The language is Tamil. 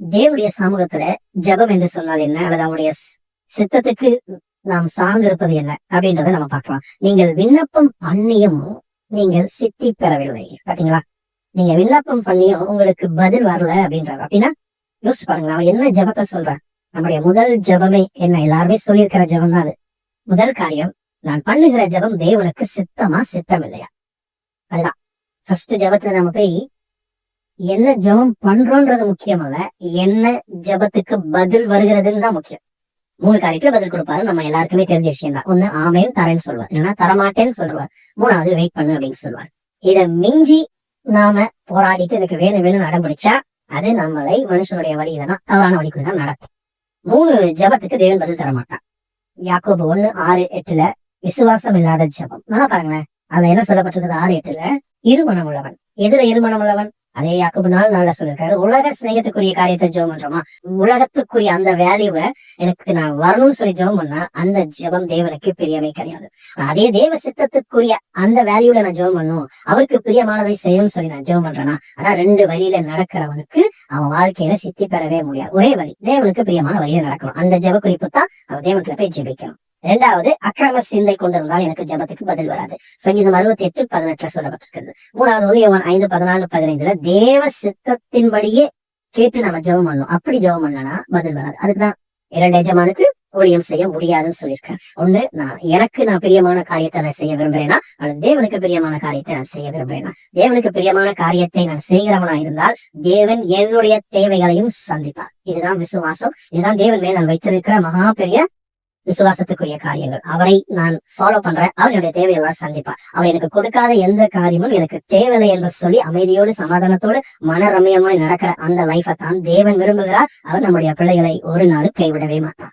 தேவனுடைய சமூகத்துல ஜெபம் என்று சொன்னால் என்ன? அல்லது அவருடைய சித்தத்துக்கு நாம் சார்ந்திருப்பது என்ன? அப்படின்றத நம்ம பார்க்கலாம். நீங்கள் விண்ணப்பம் பண்ணியும் நீங்கள் சித்தி பெறவில்லை பாத்தீங்களா? நீங்க விண்ணப்பம் பண்ணியும் உங்களுக்கு பதில் வரல அப்படின்றாங்க. அப்படின்னா யோசிச்சு பாருங்களேன் அவன் என்ன ஜெபத்தை சொல்றான் நம்முடைய முதல் ஜெபமே என்ன? எல்லாருமே சொல்லியிருக்கிற ஜபம் தான் அது. முதல் காரியம் நான் பண்ணுகிற ஜெபம் தேவனுக்கு சித்தமா சித்தம் இல்லையா அதுதான். ஃபர்ஸ்ட் ஜெபத்துல நம்ம போய் என்ன ஜெபம் பண்றோன்றது முக்கியம் அல்ல. என்ன ஜெபத்துக்கு பதில் வருகிறதுன்னு தான் முக்கியம். மூணு காரியத்துல பதில் கொடுப்பாரு. நம்ம எல்லாருக்குமே தெரிஞ்ச விஷயம் தான். ஒண்ணு ஆமையும் தரேன்னு சொல்லுவார். இல்லைன்னா தரமாட்டேன்னு சொல்லுவார். மூணாவது வெயிட் பண்ணு அப்படின்னு சொல்லுவார். இதை மிஞ்சி நாம போராடிட்டு எனக்கு வேணும் வேணும் நடம்பிடிச்சா அது நம்மளை மனுஷனுடைய வழியில தான் தவறான வழிக்குள்ள தான் நடத்தும் மூணு ஜெபத்துக்கு தேவன் பதில் தரமாட்டான் யாக்கோபு ஒண்ணு ஆறு எட்டுல விசுவாசம் இல்லாத ஜெபம். நல்லா பாருங்களேன். அதுல என்ன சொல்லப்பட்டிருக்குது? ஆறு எட்டுல இருமணம் உள்ளவன். எதுல இருமணம் உள்ளவன்? அதே யாக்கோபு நாலு நாள்ல சொல்லிருக்காரு உலக சிநேகத்துக்குரிய காரியத்தை ஜெபம் பண்றோமா? உலகத்துக்குரிய அந்த வேல்யூவை எனக்கு நான் வரணும்னு சொல்லி ஜெபம் பண்ணா அந்த ஜெபம் தேவனுக்கு பிரியமே கிடையாது. அதே தேவ சித்தத்துக்குரிய அந்த வேல்யூல நான் ஜெபம் பண்ணும் அவருக்கு பிரியமானதை செய்யணும்னு சொல்லி நான் ஜோம் பண்றேன்னா அதான் ரெண்டு வழியில நடக்கிறவனுக்கு அவன் வாழ்க்கையில சித்தி பெறவே முடியாது. ஒரே வழி தேவனுக்கு பிரியமான வழியில நடக்கணும். அந்த ஜப குறிப்பு தான் அவன் தேவனத்துல போய் ஜெபிக்கணும். இரண்டாவது அக்கிரம சிந்தை கொண்டிருந்தால் எனக்கு ஜெபத்துக்கு பதில் வராது. சங்கீதம் அறுபத்தி எட்டு பதினெட்டுல சொல்லப்பட்டிருக்கிறது. மூணாவது ஒன்று ஐந்து பதினாலு பதினைந்துல தேவ சித்தத்தின்படியே கேட்டு நம்ம ஜெபம் பண்ணணும். அப்படி ஜெபம் பண்ணனா பதில் வராது. அதுக்குதான் இரண்டு எஜமானுக்கு ஊழியம் செய்ய முடியாதுன்னு சொல்லியிருக்கேன் ஒண்ணு நான் எனக்கு நான் பிரியமான காரியத்தை நான் செய்ய விரும்புறேனா? அல்லது தேவனுக்கு பிரியமான காரியத்தை நான் செய்ய விரும்புறேனா? தேவனுக்கு பிரியமான காரியத்தை நான் செய்கிறவனா இருந்தால் தேவன் என்னுடைய தேவைகளையும் சந்திப்பார். இதுதான் விசுவாசம். இதுதான் தேவன் மேல் நான் வைத்திருக்கிற மகா பெரிய விசுவாசத்துக்குரிய காரியங்கள். அவரை நான் ஃபாலோ பண்றேன். அவர் என்னுடைய தேவையெல்லாம் சந்திப்பார். அவர் எனக்கு கொடுக்காத எந்த காரியமும் எனக்கு தேவையில்லை என்று சொல்லி அமைதியோடு சமாதானத்தோடு மன ரம்யமாய் நடக்கிற அந்த லைஃபை தான் தேவன் விரும்புகிறார். அவர் நம்முடைய பிள்ளைகளை ஒரு நாளும் கைவிடவே மாட்டார்.